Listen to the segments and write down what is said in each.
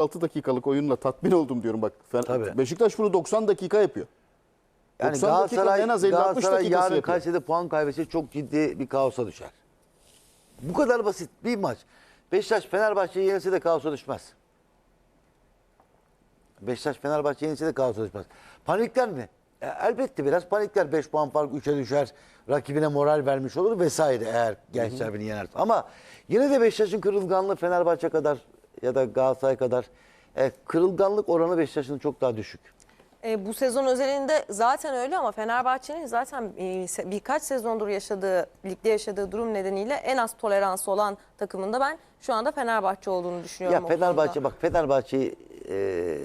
6 dakikalık oyunla tatmin oldum diyorum bak. Tabii. Beşiktaş bunu 90 dakika yapıyor. Yani 90 dakikanın Galatasaray, en az 50-60 Galatasaray yarın. Kayseri'de puan kaybetse çok ciddi bir kaosa düşer. Bu kadar basit bir maç. Beşiktaş Fenerbahçe'yi yenilse de kaosa düşmez. Beşiktaş Fenerbahçe yenilse de kaosa düşmez. Panikler mi? E, elbette biraz panikler. 5 puan fark 3'e düşer. Rakibine moral vermiş olur vesaire eğer gençler beni yenerse. Ama yine de Beşiktaş'ın kırılganlığı Fenerbahçe kadar ya da Galatasaray kadar e, kırılganlık oranı Beşiktaş'ın çok daha düşük. E, bu sezon özelinde zaten öyle ama Fenerbahçe'nin zaten e, se- birkaç sezondur yaşadığı, ligde yaşadığı durum nedeniyle en az toleransı olan takımında ben şu anda Fenerbahçe olduğunu düşünüyorum. Ya o Fenerbahçe konuda. bak Fenerbahçe'yi e,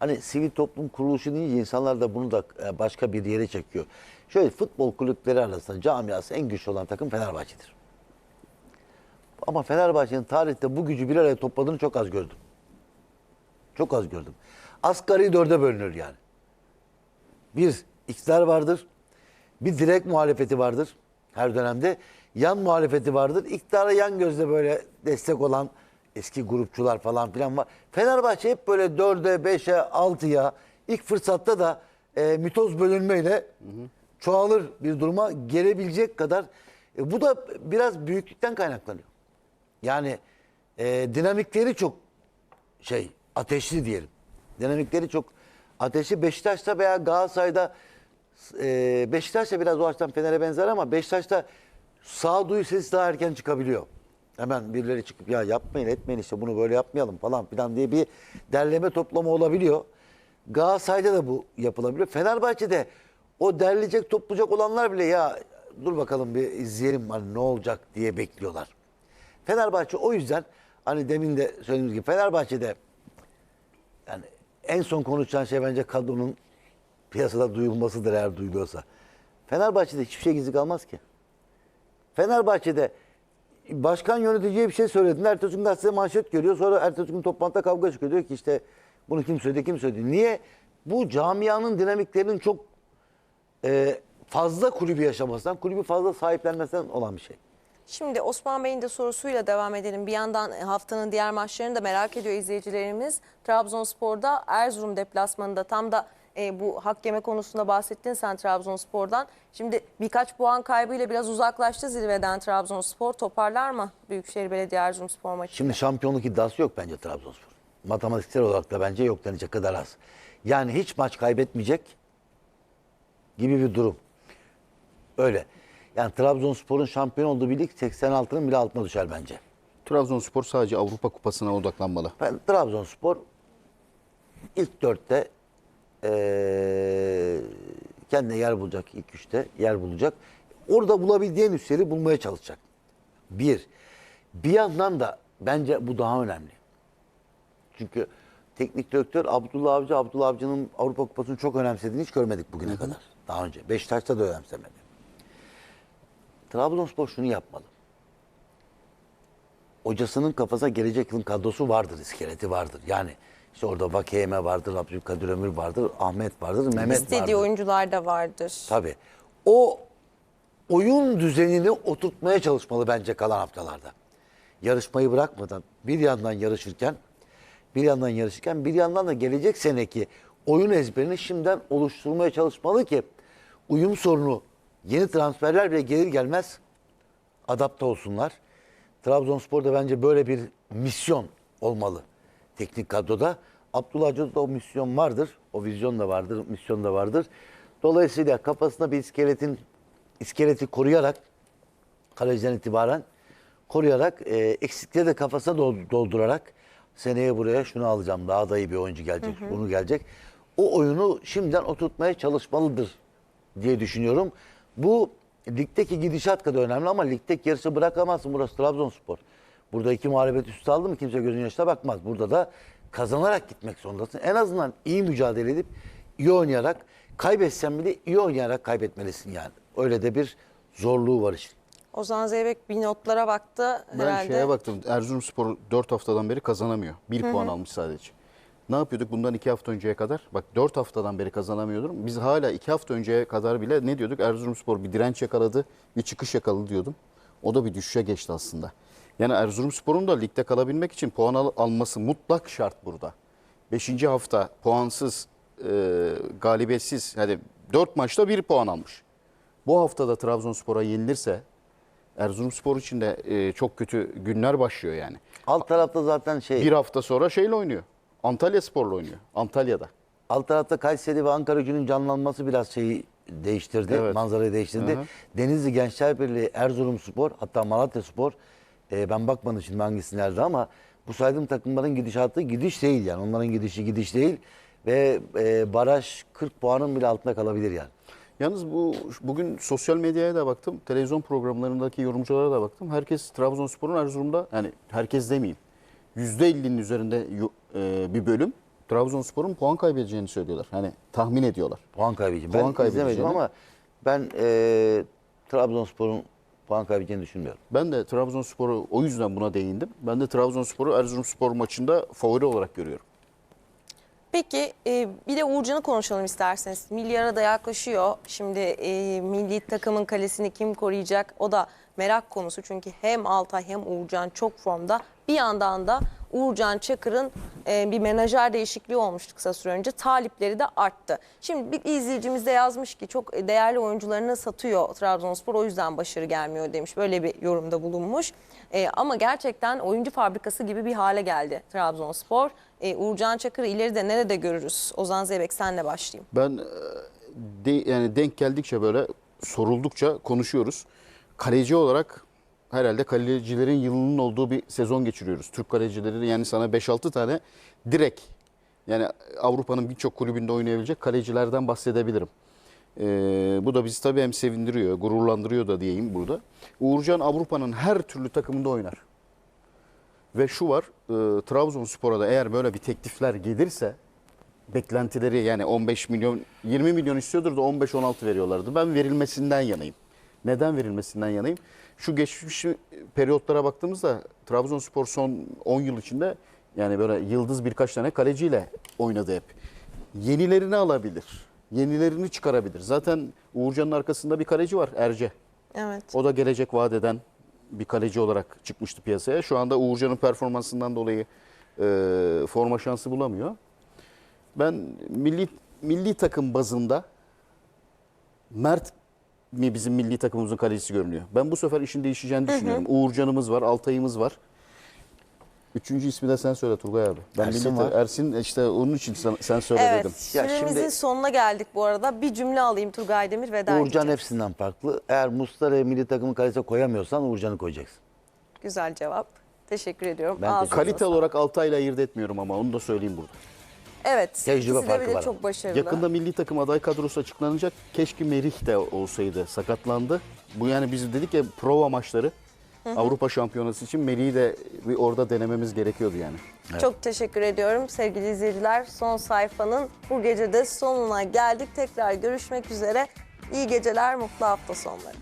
hani sivil toplum kuruluşu deyince insanlar da bunu da e, başka bir yere çekiyor. Şöyle futbol kulüpleri arasında camiası en güçlü olan takım Fenerbahçe'dir. Ama Fenerbahçe'nin tarihte bu gücü bir araya topladığını çok az gördüm. Çok az gördüm. Asgari dörde bölünür yani. Bir iktidar vardır. Bir direkt muhalefeti vardır her dönemde. Yan muhalefeti vardır. İktidara yan gözle böyle destek olan eski grupçular falan filan var. Fenerbahçe hep böyle dörde, beşe, altıya ilk fırsatta da e, mitoz bölünmeyle çoğalır bir duruma gelebilecek kadar. E, bu da biraz büyüklükten kaynaklanıyor. Yani e, dinamikleri çok şey ateşli diyelim. Dinamikleri çok ateşli. Beşiktaş'ta veya Galatasaray'da e, Beşiktaş'ta biraz o açıdan Fener'e benzer ama Beşiktaş'ta sağduyu sesi daha erken çıkabiliyor. Hemen birileri çıkıp ya yapmayın etmeyin işte bunu böyle yapmayalım falan filan diye bir derleme toplama olabiliyor. Galatasaray'da da bu yapılabiliyor. Fenerbahçe'de o derleyecek toplayacak olanlar bile ya dur bakalım bir izleyelim hani ne olacak diye bekliyorlar. Fenerbahçe o yüzden hani demin de söylediğimiz gibi Fenerbahçe'de yani en son konuşacağın şey bence kadronun piyasada duyulmasıdır eğer duyuluyorsa. Fenerbahçe'de hiçbir şey gizli kalmaz ki. Fenerbahçe'de başkan yöneticiye bir şey söyledin. Ertesi gün gazete manşet görüyor. Sonra ertesi gün toplantıda kavga çıkıyor. Diyor ki işte bunu kim söyledi kim söyledi. Niye? Bu camianın dinamiklerinin çok e, fazla kulübü yaşamasından, kulübü fazla sahiplenmesinden olan bir şey. Şimdi Osman Bey'in de sorusuyla devam edelim. Bir yandan haftanın diğer maçlarını da merak ediyor izleyicilerimiz. Trabzonspor'da Erzurum deplasmanında tam da e, bu hak yeme konusunda bahsettin sen Trabzonspor'dan. Şimdi birkaç puan kaybıyla biraz uzaklaştı zirveden Trabzonspor. Toparlar mı Büyükşehir Belediye Erzurumspor maçı? Şimdi şampiyonluk iddiası yok bence Trabzonspor. Matematiksel olarak da bence yok denecek kadar az. Yani hiç maç kaybetmeyecek gibi bir durum. Öyle. Yani Trabzonspor'un şampiyon olduğu bir lig 86'nın bile altına düşer bence. Trabzonspor sadece Avrupa Kupası'na odaklanmalı. Ben Trabzonspor ilk dörtte eee kendine yer bulacak ilk üçte yer bulacak. Orada bulabildiğin üstleri bulmaya çalışacak. Bir. Bir yandan da bence bu daha önemli. Çünkü teknik direktör Abdullah Avcı, Abdullah Avcı'nın Avrupa Kupası'nı çok önemsediğini hiç görmedik bugüne kadar. Daha önce. Beşiktaş'ta da önemsemedi. Trabzonspor şunu yapmalı. Hocasının kafasına gelecek yılın kadrosu vardır, iskeleti vardır. Yani işte orada Vakeyeme vardır, Abdülkadir Ömür vardır, Ahmet vardır, Mehmet İstediği vardır. oyuncular da vardır. Tabii. O oyun düzenini oturtmaya çalışmalı bence kalan haftalarda. Yarışmayı bırakmadan bir yandan yarışırken bir yandan yarışırken bir yandan da gelecek seneki oyun ezberini şimdiden oluşturmaya çalışmalı ki uyum sorunu yeni transferler bile gelir gelmez adapte olsunlar. Trabzonspor'da bence böyle bir misyon olmalı teknik kadroda. Abdullah Avcı'da da o misyon vardır. O vizyon da vardır, misyon da vardır. Dolayısıyla kafasında bir iskeletin iskeleti koruyarak kaleciden itibaren koruyarak e, eksikleri de kafasına dol- doldurarak seneye buraya şunu alacağım daha da iyi bir oyuncu gelecek bunu gelecek. O oyunu şimdiden oturtmaya çalışmalıdır diye düşünüyorum. Bu ligdeki gidişat kadar önemli ama ligdeki yarışı bırakamazsın burası Trabzonspor. Burada iki muhalefet üstü aldı mı kimse gözün yaşına bakmaz. Burada da kazanarak gitmek zorundasın. En azından iyi mücadele edip iyi oynayarak kaybetsen bile iyi oynayarak kaybetmelisin yani. Öyle de bir zorluğu var işin. Ozan Zeybek bir notlara baktı. Ben herhalde. şeye baktım. Erzurumspor 4 haftadan beri kazanamıyor. 1 puan almış sadece. Ne yapıyorduk bundan 2 hafta önceye kadar? Bak 4 haftadan beri kazanamıyordum. Biz hala 2 hafta önceye kadar bile ne diyorduk? Erzurumspor bir direnç yakaladı, bir çıkış yakaladı diyordum. O da bir düşüşe geçti aslında. Yani Erzurumspor'un da ligde kalabilmek için puan al- alması mutlak şart burada. Beşinci hafta puansız, e, galibiyetsiz, hadi 4 maçta 1 puan almış. Bu haftada Trabzonspor'a yenilirse Erzurumspor için de e, çok kötü günler başlıyor yani. Alt tarafta zaten şey, Bir hafta sonra şeyle oynuyor. Antalya Spor'la oynuyor. Antalya'da. alt tarafta Kayseri ve Ankara gücünün canlanması biraz şeyi değiştirdi, Evet. manzarayı değiştirdi. Hı hı. Denizli Gençler Birliği, Erzurumspor, hatta Malatya Spor, e, ben bakmadım şimdi hangisi nerede ama bu saydığım takımların gidişatı gidiş değil yani. Onların gidişi gidiş değil ve e, baraj 40 puanın bile altında kalabilir yani. Yalnız bu bugün sosyal medyaya da baktım, televizyon programlarındaki yorumculara da baktım. Herkes Trabzonspor'un Erzurum'da, yani herkes demeyeyim, %50'nin üzerinde e, bir bölüm Trabzonspor'un puan kaybedeceğini söylüyorlar. Hani tahmin ediyorlar. Puan kaybedeceğim. Puan Ben kaybedeceğini. izlemedim ama ben e, Trabzonspor'un puan kaybedeceğini düşünmüyorum. Ben de Trabzonspor'u o yüzden buna değindim. Ben de Trabzonspor'u Erzurumspor maçında favori olarak görüyorum. Peki e, bir de Uğurcan'ı konuşalım isterseniz. Milyara da yaklaşıyor. Şimdi e, milli takımın kalesini kim koruyacak? O da merak konusu. Çünkü hem Altay hem Uğurcan çok formda. Bir yandan da Uğurcan Çakır'ın e, bir menajer değişikliği olmuştu kısa süre önce. Talipleri de arttı. Şimdi bir izleyicimiz de yazmış ki çok değerli oyuncularını satıyor Trabzonspor. O yüzden başarı gelmiyor demiş. Böyle bir yorumda bulunmuş. E, ama gerçekten oyuncu fabrikası gibi bir hale geldi Trabzonspor. E, Uğurcan Çakır'ı ileride nerede görürüz? Ozan Zeybek senle başlayayım. Ben e, de, yani denk geldikçe böyle soruldukça konuşuyoruz. Kaleci olarak herhalde kalecilerin yılının olduğu bir sezon geçiriyoruz. Türk kalecileri yani sana 5-6 tane direkt yani Avrupa'nın birçok kulübünde oynayabilecek kalecilerden bahsedebilirim. Ee, bu da bizi tabii hem sevindiriyor, gururlandırıyor da diyeyim burada. Uğurcan Avrupa'nın her türlü takımında oynar. Ve şu var, e, Trabzonspor'a da eğer böyle bir teklifler gelirse beklentileri yani 15 milyon 20 milyon istiyordur da 15-16 veriyorlardı. Ben verilmesinden yanayım. Neden verilmesinden yanayım? Şu geçmiş periyotlara baktığımızda Trabzonspor son 10 yıl içinde yani böyle yıldız birkaç tane kaleciyle oynadı hep. Yenilerini alabilir. Yenilerini çıkarabilir. Zaten Uğurcan'ın arkasında bir kaleci var Erce. Evet. O da gelecek vaat eden bir kaleci olarak çıkmıştı piyasaya. Şu anda Uğurcan'ın performansından dolayı e, forma şansı bulamıyor. Ben milli milli takım bazında Mert mi bizim milli takımımızın kalecisi görünüyor. Ben bu sefer işin değişeceğini düşünüyorum. Uğurcan'ımız var, Altay'ımız var. Üçüncü ismi de sen söyle Turgay abi. Ben Ersin milli. Ersin işte onun için sen, sen söyle Evet, dedim. Ya süremizin şimdi- sonuna geldik bu arada. Bir cümle alayım Turgay Demir veda Uğurcan edeceğim. hepsinden farklı. Eğer Muslera'yı milli takımın kalesine koyamıyorsan Uğurcan'ı koyacaksın. Güzel cevap. Teşekkür ediyorum. Ben Ağzınıza teşekkür Kalite olarak Altay'la ayırt etmiyorum ama onu da söyleyeyim burada. Evet. Tecrübe ikisi de farkı var çok başarılı. Yakında milli takım aday kadrosu açıklanacak. Keşke Merih de olsaydı. Sakatlandı. Bu yani biz dedik ya prova maçları. Avrupa Şampiyonası için Melih'i de bir orada denememiz gerekiyordu yani. Çok teşekkür ediyorum sevgili izleyiciler. Son sayfanın bu gece de sonuna geldik. Tekrar görüşmek üzere. İyi geceler, mutlu hafta sonları.